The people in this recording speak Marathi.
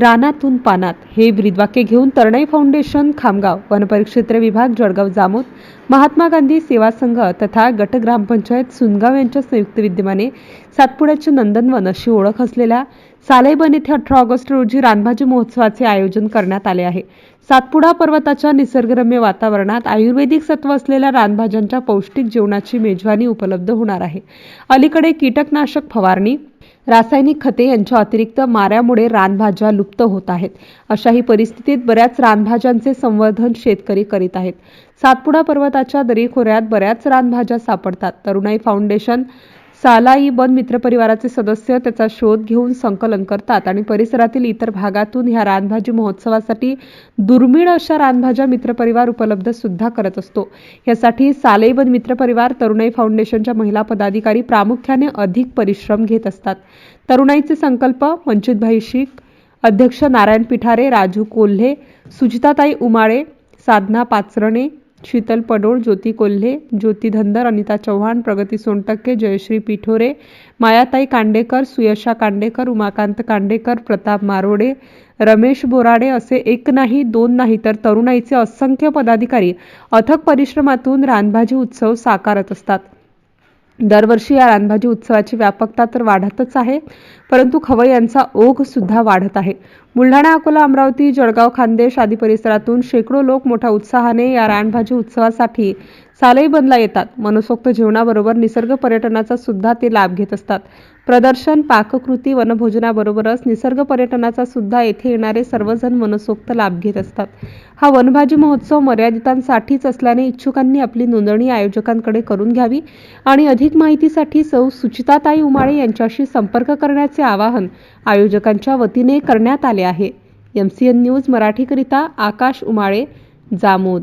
रानातून पानात हे ब्रीदवाक्य घेऊन तरणाई फाउंडेशन खामगाव वनपरिक्षेत्र विभाग जळगाव जामोद महात्मा गांधी सेवा संघ तथा गट ग्रामपंचायत सुनगाव यांच्या संयुक्त विद्यमाने सातपुड्याचे नंदनवन अशी ओळख असलेल्या सालेबन येथे अठरा ऑगस्ट रोजी रानभाजी महोत्सवाचे आयोजन करण्यात आले आहे. सातपुडा पर्वताच्या निसर्गरम्य वातावरणात आयुर्वेदिक सत्व असलेल्या रानभाज्यांच्या पौष्टिक जेवणाची मेजवानी उपलब्ध होणार आहे. अलीकडे कीटकनाशक फवारणी रासायनिक खते यांच्या अतिरिक्त माऱ्यामुळे रानभाज्या लुप्त होत आहेत. अशाही परिस्थितीत बऱ्याच रानभाज्यांचे संवर्धन शेतकरी करीत आहेत. सातपुडा पर्वताच्या दरीखोऱ्यात बऱ्याच रानभाज्या सापडतात. तरुणाई फाउंडेशन सालाई बन मित्रपरिवाराचे सदस्य त्याचा शोध घेऊन संकलन करतात आणि परिसरातील इतर भागातून ह्या रानभाजी महोत्सवासाठी दुर्मिळ अशा रानभाज्या मित्रपरिवार उपलब्ध सुद्धा करत असतो. यासाठी सालाई बन मित्रपरिवार तरुणाई फाउंडेशनच्या महिला पदाधिकारी प्रामुख्याने अधिक परिश्रम घेत असतात. तरुणाईचे संकल्प वंचितभाई शीख अध्यक्ष नारायण पिठारे राजू कोल्हे सुजिताताई उमाळे साधना पाचरणे शीतल पडोळ ज्योती कोल्हे ज्योती धंदर अनिता चव्हाण प्रगती सोनटक्के जयश्री पिठोरे मायाताई कांडेकर सुयशा कांडेकर उमाकांत कांडेकर प्रताप मारोडे रमेश बोराडे असे एक नाही दोन नाही तर तरुणाईचे असंख्य पदाधिकारी अथक परिश्रमातून रानभाजी उत्सव साकारत असतात. दरवर्षी या रानभाजी उत्सवाची व्यापकता तर वाढतच आहे परंतु खवय यांचा ओघ सुद्धा वाढत आहे. बुलढाणा अकोला अमरावती जळगाव खानदेश आदी परिसरातून शेकडो लोक मोठ्या उत्साहाने या रानभाजी उत्सवासाठी सालई बनला येतात. मनसोक्त जेवणाबरोबर निसर्ग पर्यटनाचा सुद्धा ते लाभ घेत असतात. प्रदर्शन पाककृती वनभोजनाबरोबरच निसर्ग पर्यटनाचा सुद्धा येथे येणारे सर्वजण मनसोक्त लाभ घेत असतात. हा वनभाजी महोत्सव मर्यादितांसाठीच असल्याने इच्छुकांनी आपली नोंदणी आयोजकांकडे करून घ्यावी आणि अधिक माहितीसाठी सौ सुचिताताई उमाळे यांच्याशी संपर्क करण्याचे आवाहन आयोजकांच्या वतीने करण्यात आले आहे. एम सी एन न्यूज मराठीकरिता आकाश उमाळे जामोद.